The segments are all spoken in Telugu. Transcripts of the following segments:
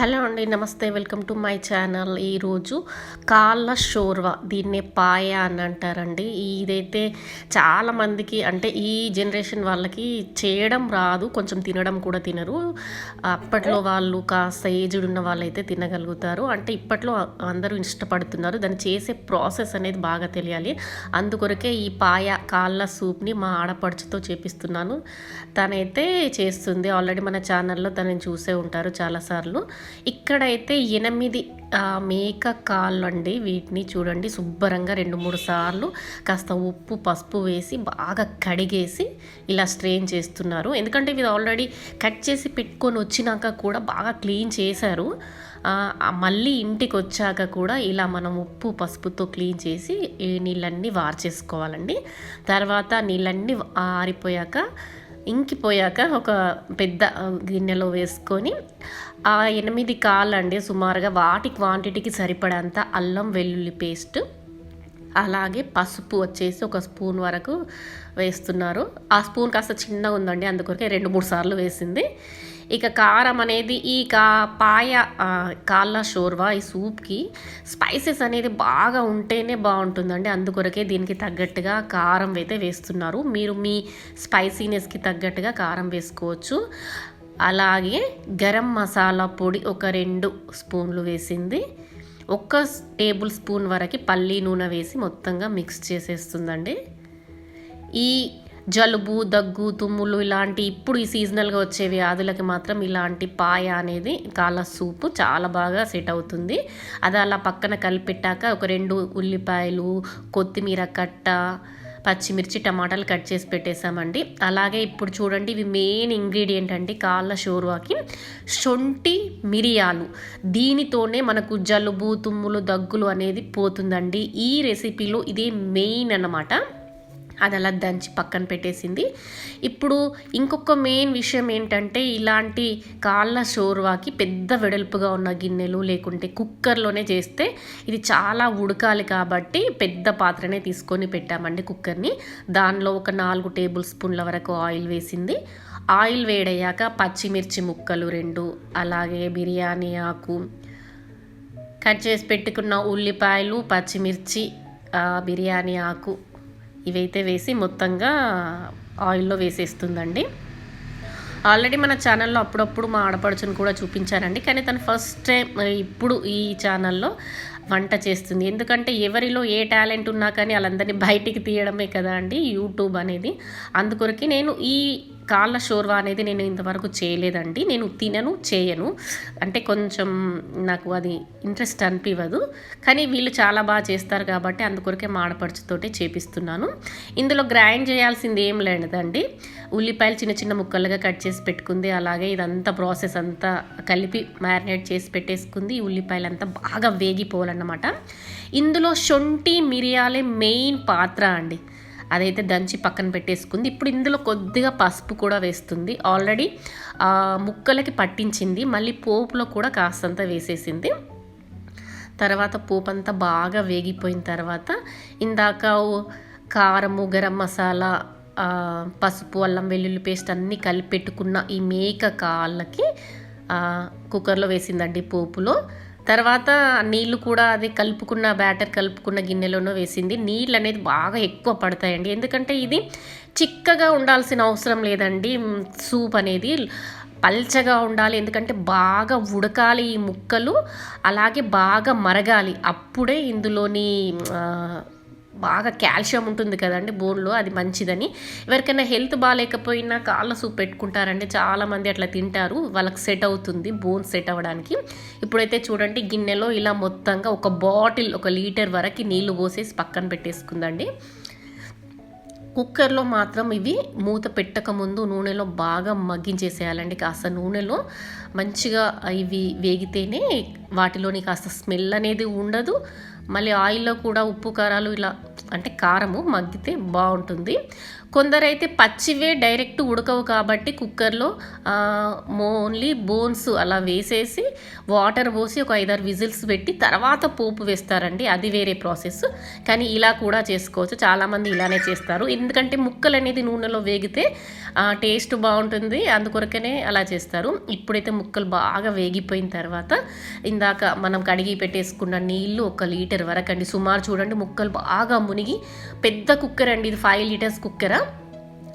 హలో అండి నమస్తే. Welcome to my channel. ఈరోజు కాళ్ళ షోర్వా దీన్నే పాయ అని అంటారండి. ఇదైతే చాలామందికి అంటే ఈ జనరేషన్ వాళ్ళకి చేయడం రాదు కొంచెం తినడం కూడా తినరు. అప్పట్లో వాళ్ళు కాస్త ఏజ్డ్ ఉన్న వాళ్ళైతే తినగలుగుతారు. అంటే ఇప్పట్లో అందరూ ఇష్టపడుతున్నారు. దాన్ని చేసే ప్రాసెస్ అనేది బాగా తెలియాలి. అందుకొరకే ఈ పాయ కాళ్ళ సూప్ని మా ఆడపడుచుతో చేపిస్తున్నాను. తనైతే చేస్తుంది. ఆల్రెడీ మన ఛానల్లో తనని చూసే ఉంటారు చాలాసార్లు. ఇక్కడైతే ఎనిమిది మేక కాళ్ళు అండి వీటిని చూడండి శుభ్రంగా రెండు మూడు సార్లు కాస్త ఉప్పు పసుపు వేసి బాగా కడిగేసి ఇలా స్ట్రెయిన్ చేస్తున్నారు. ఎందుకంటే ఇది ఆల్రెడీ కట్ చేసి పెట్టుకొని వచ్చినాక కూడా బాగా క్లీన్ చేశారు. మళ్ళీ ఇంటికి వచ్చాక కూడా ఇలా మనం ఉప్పు పసుపుతో క్లీన్ చేసి ఈ నీళ్ళన్నీ వార్చేసుకోవాలండి. తర్వాత నీళ్ళన్నీ ఆరిపోయాక ఇంకిపోయాక ఒక పెద్ద గిన్నెలో వేసుకొని ఆ ఎనిమిది కాళ్ళండి సుమారుగా వాటి క్వాంటిటీకి సరిపడంత అల్లం వెల్లుల్లి పేస్ట్ అలాగే పసుపు వచ్చేసి ఒక స్పూన్ వరకు వేస్తున్నారు. ఆ స్పూన్ కాస్త చిన్నగా ఉందండి అందుకొరకే రెండు మూడు సార్లు వేసింది. ఇక కారం అనేది ఈ కా పాయ కాళ్ళ షోర్వా ఈ సూప్కి స్పైసెస్ అనేది బాగా ఉంటేనే బాగుంటుందండి. అందుకొరకే దీనికి తగ్గట్టుగా కారం అయితే వేస్తున్నారు. మీరు మీ స్పైసీనెస్కి తగ్గట్టుగా కారం వేసుకోవచ్చు. అలాగే గరం మసాలా పొడి ఒక రెండు స్పూన్లు వేసింది. ఒక్క టేబుల్ స్పూన్ వరకు పల్లీ నూనె వేసి మొత్తంగా మిక్స్ చేసేస్తుందండి. ఈ జలుబు దగ్గు తుమ్ములు ఇలాంటి ఇప్పుడు ఈ సీజనల్గా వచ్చే వ్యాధులకి మాత్రం ఇలాంటి పాయ అనేది కాళ్ళ సూపు చాలా బాగా సెట్ అవుతుంది. అది అలా పక్కన కలిపెట్టాక ఒక రెండు ఉల్లిపాయలు కొత్తిమీర కట్ట పచ్చిమిర్చి టమాటాలు కట్ చేసి పెట్టేసామండి అలాగే ఇప్పుడు చూడండి ఇవి మెయిన్ ఇంగ్రీడియంట్ అండి కాళ్ళ షోర్వాకి. శొంఠి మిరియాలు. దీనితోనే మనకు జలుబు తుమ్ములు దగ్గులు అనేది పోతుందండి. ఈ రెసిపీలో ఇదే మెయిన్ అన్నమాట. అది అలా దంచి పక్కన పెట్టేసింది. ఇప్పుడు ఇంకొక మెయిన్ విషయం ఏంటంటే ఇలాంటి కాళ్ళ షోర్వాకి పెద్ద వెడల్పుగా ఉన్న గిన్నెలు లేకుంటే కుక్కర్లోనే చేస్తే ఇది చాలా ఉడకాలి కాబట్టి పెద్ద పాత్రనే తీసుకొని పెట్టామండి కుక్కర్ని. దానిలో ఒక నాలుగు టేబుల్ స్పూన్ల వరకు ఆయిల్ వేసింది. ఆయిల్ వేడయ్యాక పచ్చిమిర్చి ముక్కలు రెండు అలాగే బిర్యానీ ఆకు కట్ చేసి పెట్టుకున్న ఉల్లిపాయలు పచ్చిమిర్చి బిర్యానీ ఆకు ఇవైతే వేసి మొత్తంగా ఆయిల్లో వేసేస్తుందండి. ఆల్రెడీ మన ఛానల్లో అప్పుడప్పుడు మా ఆడపడుచుని కూడా చూపించానండి. కానీ తను ఫస్ట్ టైం ఇప్పుడు ఈ ఛానల్లో వంట చేస్తుంది. ఎందుకంటే ఎవరిలో ఏ టాలెంట్ ఉన్నా కానీ వాళ్ళందరినీ బయటికి తీయడమే కదా అండి యూట్యూబ్ అనేది. అందుకొరకి నేను ఈ కాళ్ళ షోర్వా అనేది నేను ఇంతవరకు చేయలేదండి. నేను తినను చేయను. అంటే కొంచెం నాకు అది ఇంట్రెస్ట్ అనిపించదు కానీ వీళ్ళు చాలా బాగా చేస్తారు కాబట్టి అందుకొరకే మాడపడుచుతోటే చేపిస్తున్నాను. ఇందులో గ్రైండ్ చేయాల్సింది ఏం లేదండి. ఉల్లిపాయలు చిన్న చిన్న ముక్కలుగా కట్ చేసి పెట్టుకుంది. అలాగే ఇదంతా ప్రాసెస్ అంతా కలిపి మ్యారినేట్ చేసి పెట్టేసుకుంది. ఉల్లిపాయలు అంతా బాగా వేగిపోవాలన్నమాట. ఇందులో శొంఠి మిరియాలే మెయిన్ పాత్ర అండి. అదైతే దంచి పక్కన పెట్టేసుకుంది. ఇప్పుడు ఇందులో కొద్దిగా పసుపు కూడా వేస్తుంది. ఆల్రెడీ ముక్కలకి పట్టించింది. మళ్ళీ పోపులో కూడా కాస్తంత వేసేసింది. తర్వాత పోపు అంతా బాగా వేగిపోయిన తర్వాత ఇందాక కారము గరం మసాలా పసుపు అల్లం వెల్లుల్లి పేస్ట్ అన్నీ కలిపెట్టుకున్న ఈ మేక కాళ్ళకి కుక్కర్లో వేసిందండి పోపులో. తర్వాత నీళ్ళు కూడా అది కలుపుకున్న బ్యాటర్ కలుపుకున్న గిన్నెలోనూ వేసింది. నీళ్ళు అనేది బాగా ఎక్కువ పడతాయండి. ఎందుకంటే ఇది చిక్కగా ఉండాల్సిన అవసరం లేదండి. సూప్ అనేది పల్చగా ఉండాలి. ఎందుకంటే బాగా ఉడకాలి ఈ ముక్కలు. అలాగే బాగా మరగాలి. అప్పుడే ఇందులోని బాగా కాల్షియం ఉంటుంది కదండి బోన్లో అది మంచిదని. ఎవరికైనా హెల్త్ బాగాలేకపోయినా కాళ్ళ సూప్ పెట్టుకుంటారండి. చాలామంది అట్లా తింటారు. వాళ్ళకి సెట్ అవుతుంది బోన్ సెట్ అవ్వడానికి. ఇప్పుడైతే చూడండి గిన్నెలో ఇలా మొత్తంగా ఒక బాటిల్ ఒక లీటర్ వరకు నీళ్ళు పోసేసి పక్కన పెట్టేసుకుందండి. కుక్కర్లో మాత్రం ఇవి మూత పెట్టక ముందు నూనెలో బాగా మగ్గించేసేయాలండి. కాస్త నూనెలో మంచిగా ఇవి వేగితేనే వాటిలోని కాస్త స్మెల్ అనేది ఉండదు. మళ్ళీ ఆయిల్లో కూడా ఉప్పు కారాలు ఇలా అంటే కారము మగ్గితే బాగుంటుంది. కొందరైతే పచ్చివే డైరెక్ట్ ఉడకవు కాబట్టి కుక్కర్లో ఓన్లీ బోన్స్ అలా వేసేసి వాటర్ పోసి ఒక ఐదారు విజిల్స్ పెట్టి తర్వాత పోపు వేస్తారండి. అది వేరే ప్రాసెస్. కానీ ఇలా కూడా చేసుకోవచ్చు. చాలామంది ఇలానే చేస్తారు. ఎందుకంటే ముక్కలు అనేది నూనెలో వేగితే టేస్ట్ బాగుంటుంది. అందుకొరకనే అలా చేస్తారు. ఇప్పుడైతే ముక్కలు బాగా వేగిపోయిన తర్వాత ఇందాక మనం కడిగి పెట్టేసుకున్న నీళ్ళు ఒక లీటర్ వరకు అండి సుమారు చూడండి ముక్కలు బాగా మునిగి పెద్ద కుక్కర్ అండి ఇది ఫైవ్ లీటర్స్ కుక్కరా?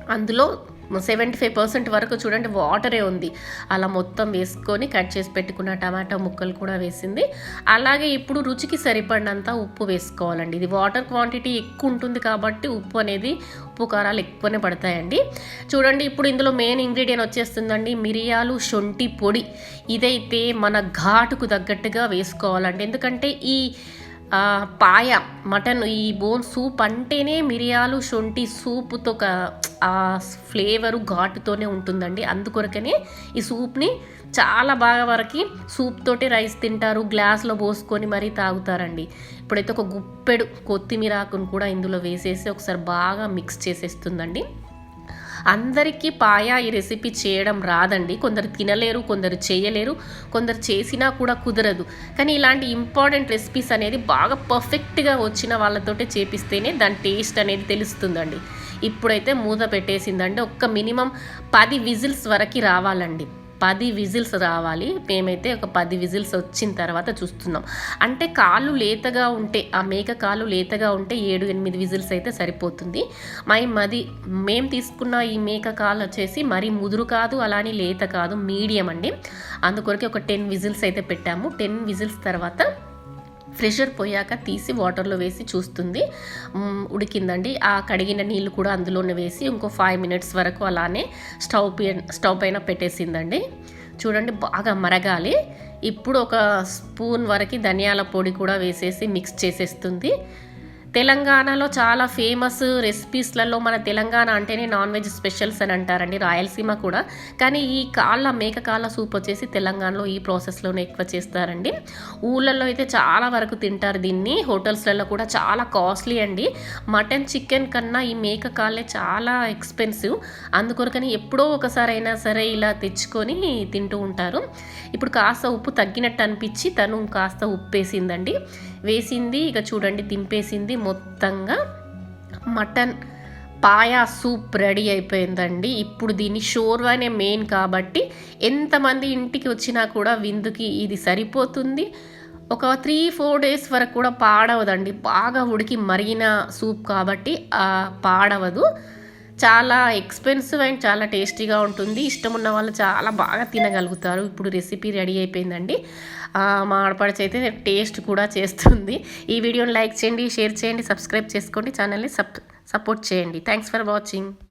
అందులో సెవెంటీ ఫైవ్ పర్సెంట్ వరకు చూడండి వాటరే ఉంది. అలా మొత్తం వేసుకొని కట్ చేసి పెట్టుకున్న టమాటా ముక్కలు కూడా వేసింది. అలాగే ఇప్పుడు రుచికి సరిపడినంత ఉప్పు వేసుకోవాలండి. ఇది వాటర్ క్వాంటిటీ ఎక్కువ ఉంటుంది కాబట్టి ఉప్పు అనేది ఉప్పు కారాలు ఎక్కువనే పడతాయండి. చూడండి ఇప్పుడు ఇందులో మెయిన్ ఇంగ్రీడియంట్ వచ్చేస్తుందండి మిరియాలు శొంఠి పొడి. ఇదైతే మన ఘాటుకు తగ్గట్టుగా వేసుకోవాలండి. ఎందుకంటే ఈ పాయ మటన్ ఈ బోన్ సూప్ అంటేనే మిరియాలు శొంఠి సూపుతో ఆ ఫ్లేవరు ఘాటుతోనే ఉంటుందండి. అందుకొరకనే ఈ సూప్ని చాలా బాగా వరకు సూప్ తోటి రైస్ తింటారు గ్లాస్లో పోసుకొని మరీ తాగుతారండి. ఇప్పుడైతే ఒక గుప్పెడు కొత్తిమీర ఆకును కూడా ఇందులో వేసేసి ఒకసారి బాగా మిక్స్ చేసేస్తుందండి. అందరికీ పాయా ఈ రెసిపీ చేయడం రాదండి. కొందరు తినలేరు కొందరు చేయలేరు కొందరు చేసినా కూడా కుదరదు. కానీ ఇలాంటి ఇంపార్టెంట్ రెసిపీస్ అనేది బాగా పర్ఫెక్ట్గా వచ్చిన వాళ్ళతోటే చేపిస్తేనే దాని టేస్ట్ అనేది తెలుస్తుందండి. ఇప్పుడైతే మూత పెట్టేసిందండి. ఒక్క మినిమం పది విజిల్స్ వరకు రావాలండి. పది విజిల్స్ రావాలి. మేమైతే ఒక పది విజిల్స్ వచ్చిన తర్వాత చూస్తున్నాం. అంటే కాళ్ళు లేతగా ఉంటే ఆ మేక కాళ్ళు లేతగా ఉంటే ఏడు ఎనిమిది విజిల్స్ అయితే సరిపోతుంది. మై మది మేము తీసుకున్న ఈ మేక కాళ్ళు వచ్చేసి మరీ ముదురు కాదు అలానే లేత కాదు మీడియం అండి. అందుకొరకే ఒక టెన్ విజిల్స్ అయితే పెట్టాము. టెన్ విజిల్స్ తర్వాత ప్రెషర్ పోయాక తీసి వాటర్లో వేసి చూస్తుంది. ఉడికిందండి. ఆ కడిగిన నీళ్ళు కూడా అందులోనే వేసి ఇంకో ఫైవ్ మినిట్స్ వరకు అలానే స్టవ్ స్టవ్ పైన పెట్టేసిందండి. చూడండి బాగా మరగాలి. ఇప్పుడు ఒక స్పూన్ వరకు ధనియాల పొడి కూడా వేసేసి మిక్స్ చేసేస్తుంది. తెలంగాణలో చాలా ఫేమస్ రెసిపీస్లలో మన తెలంగాణ అంటేనే నాన్ వెజ్ స్పెషల్స్ అని అంటారండి రాయలసీమ కూడా. కానీ ఈ కాళ్ళ మేక కాళ్ళ సూప్ వచ్చేసి తెలంగాణలో ఈ ప్రాసెస్లోనే ఎక్కువ చేస్తారండి. ఊళ్ళల్లో అయితే చాలా వరకు తింటారు దీన్ని. హోటల్స్లలో కూడా చాలా కాస్ట్లీ అండి. మటన్ చికెన్ కన్నా ఈ మేక కాళ్ళే చాలా ఎక్స్పెన్సివ్ అందుకొరకని ఎప్పుడో ఒకసారి అయినా సరే ఇలా తెచ్చుకొని తింటూ ఉంటారు. ఇప్పుడు కాస్త ఉప్పు తగ్గినట్టు అనిపించి తను కాస్త ఉప్పు వేసిందండి వేసింది ఇక చూడండి దింపేసింది మొత్తంగా మటన్ పాయా సూప్ రెడీ అయిపోయిందండి. ఇప్పుడు దీన్ని షోర్వానే మెయిన్ కాబట్టి ఎంతమంది ఇంటికి వచ్చినా కూడా విందుకి ఇది సరిపోతుంది. ఒక త్రీ ఫోర్ డేస్ వరకు కూడా పాడవదండి. బాగా ఉడికి మరిగిన సూప్ కాబట్టి పాడవదు. చాలా ఎక్స్పెన్సివ్ అండ్ చాలా టేస్టీగా ఉంటుంది. ఇష్టం ఉన్న వాళ్ళు చాలా బాగా తినగలుగుతారు. ఇప్పుడు రెసిపీ రెడీ అయిపోయిందండి. మా ఆడపడచ అయితే టేస్ట్ కూడా చేస్తుంది. ఈ వీడియోని లైక్ చేయండి షేర్ చేయండి సబ్స్క్రైబ్ చేసుకోండి. ఛానల్ని సప్ సపోర్ట్ చేయండి. Thanks for watching